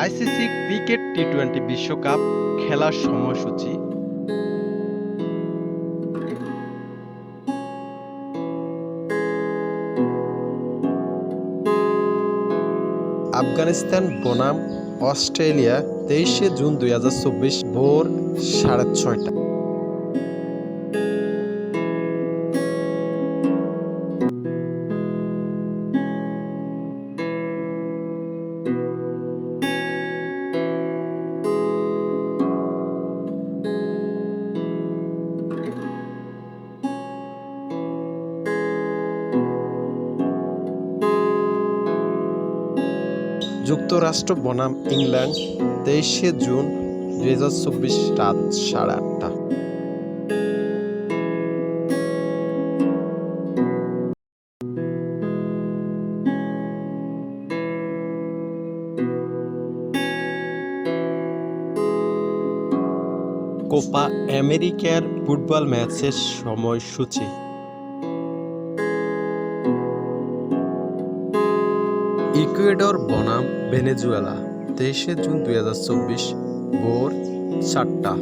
ICC cricket T twenty বিশ্বকাপ খেলার সময়সূচি। আফগানিস্তান, বনাম, অস্ট্রেলিয়া, তেইশে জুন দুই হাজার চব্বিশ ভোর সাড়ে ছয়টা যুক্তরাষ্ট্র বনাম ইংল্যান্ড, তেইশে জুন দুই হাজার চব্বিশ রাত সাড়ে আটটা। কোপা আমেরিকার ফুটবল ম্যাচের সময়সূচি। ইকুয়েডর বনাম ভেনেজুয়েলা তেইশে জুন দুই হাজার চব্বিশ ভোর চারটা।